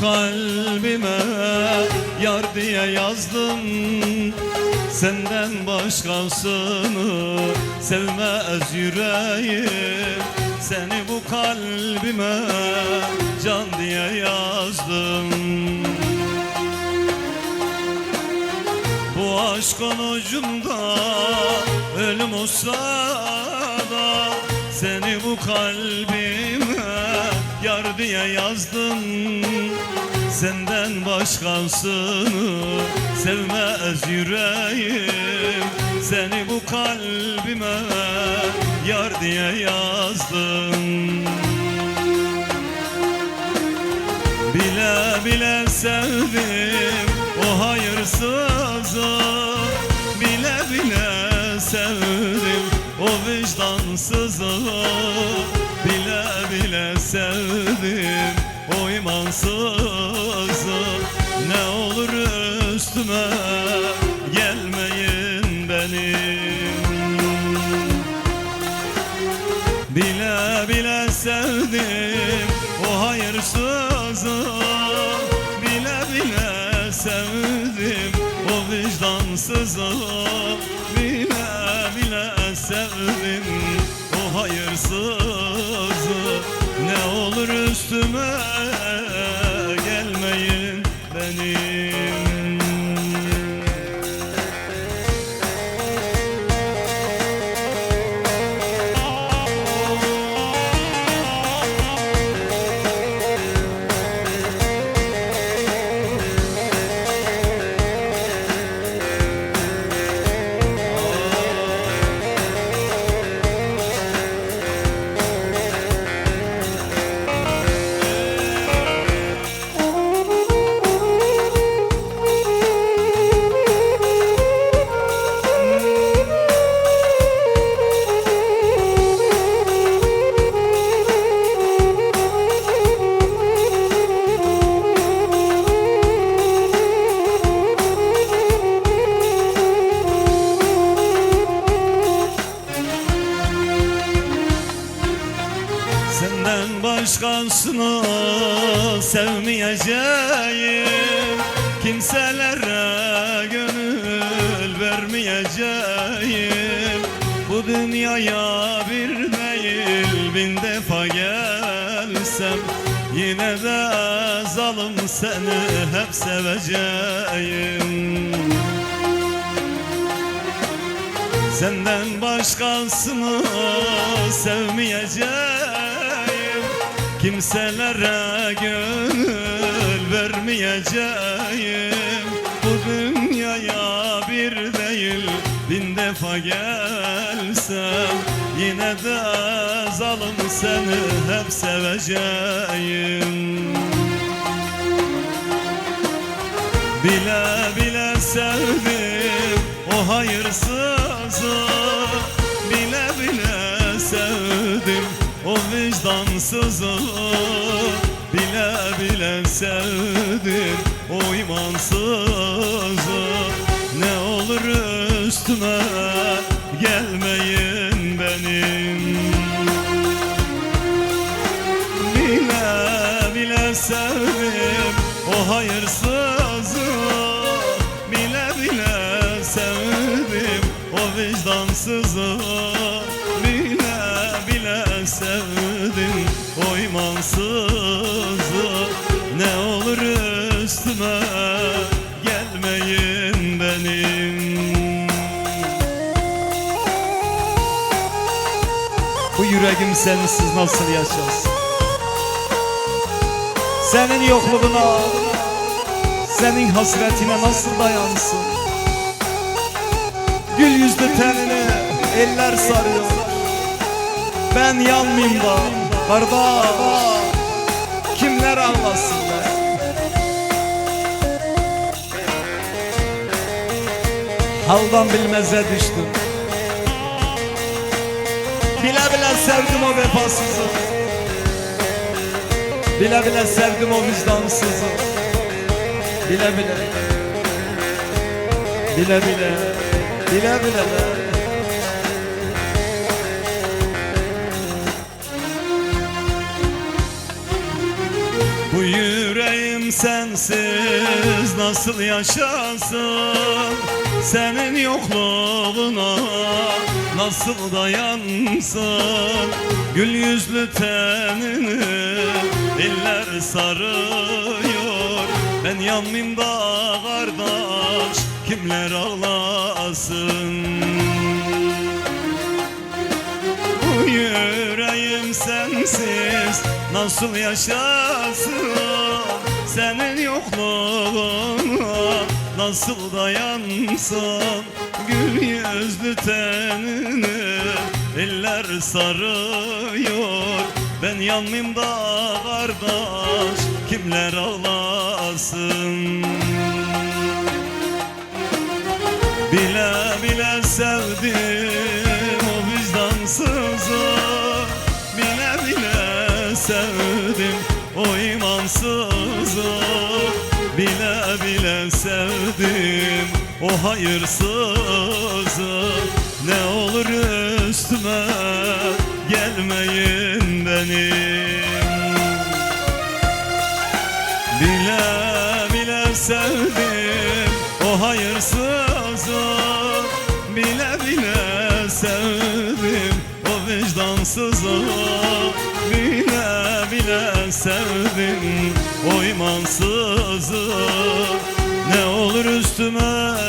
kalbime yar diye yazdım. Senden başkasını sevmez yüreğim. Seni bu kalbime can diye yazdım. Bu aşkın ucunda ölüm olsa da Seni bu kalbime yar diye yazdım Senden başkasını sevmez yüreğim. Seni bu kalbime yar diye yazdım Bile bile sevdim o hayırsızı Bile bile sevdim o vicdansızı Bile sevdim. O hayırsızı Bile bile sevdim. O vicdansızı Bile bile sevdim. O hayırsızı Ne olur üstüme gelmeyin benim Senden başkasını sevmeyeceğim. Kimselere gönül vermeyeceğim. Bu dünyaya bir değil bin defa gelsem Yine de zalim seni hep seveceğim. Senden başkasını sevmeyeceğim Kimselere gönül vermeyeceğim. Bu dünyaya bir değil bin defa gelsem Yine de zalim seni hep seveceğim. Bile bile sevdim o hayırsızı vicdansızı Bile bile sevdim o imansızı. Ne olur üstüme gelmeyin benim. Bile bile sevdim o hayırsızı. Bile bile sevdim o vicdansızı imansızı Ne olur üstüme gelmeyin benim. Bu yüreğim sensiz nasıl yaşasın Senin yokluğuna Senin hasretine nasıl dayansın? Gül yüzlü tenini eller sarıyor. Ben yanmayayım da Kardeş Kimler anlasın be? Haldan bilmeze düştüm. Bile bile sevdim o vefasızı. Bile bile sevdim o vicdansızı. Bile bile. Bile bile. Bile bile. Bu yüreğim sensiz nasıl yaşasın? Senin yokluğuna nasıl dayansın? Gül yüzlü tenini eller sarıyor. Ben yanmayayım da kardeş kimler ağlasın? Yüreğim sensiz nasıl yaşasın Senin yokluğuna nasıl dayansın Gül yüzlü tenini eller sarıyor Ben yanmayayım da kardeş kimler ağlasın? Bile bile sevdim o vicdansızı Bile sevdim. O hayırsızı Ne olur üstüme gelmeyin benim. Bile bile sevdim yazı Ne olur üstüme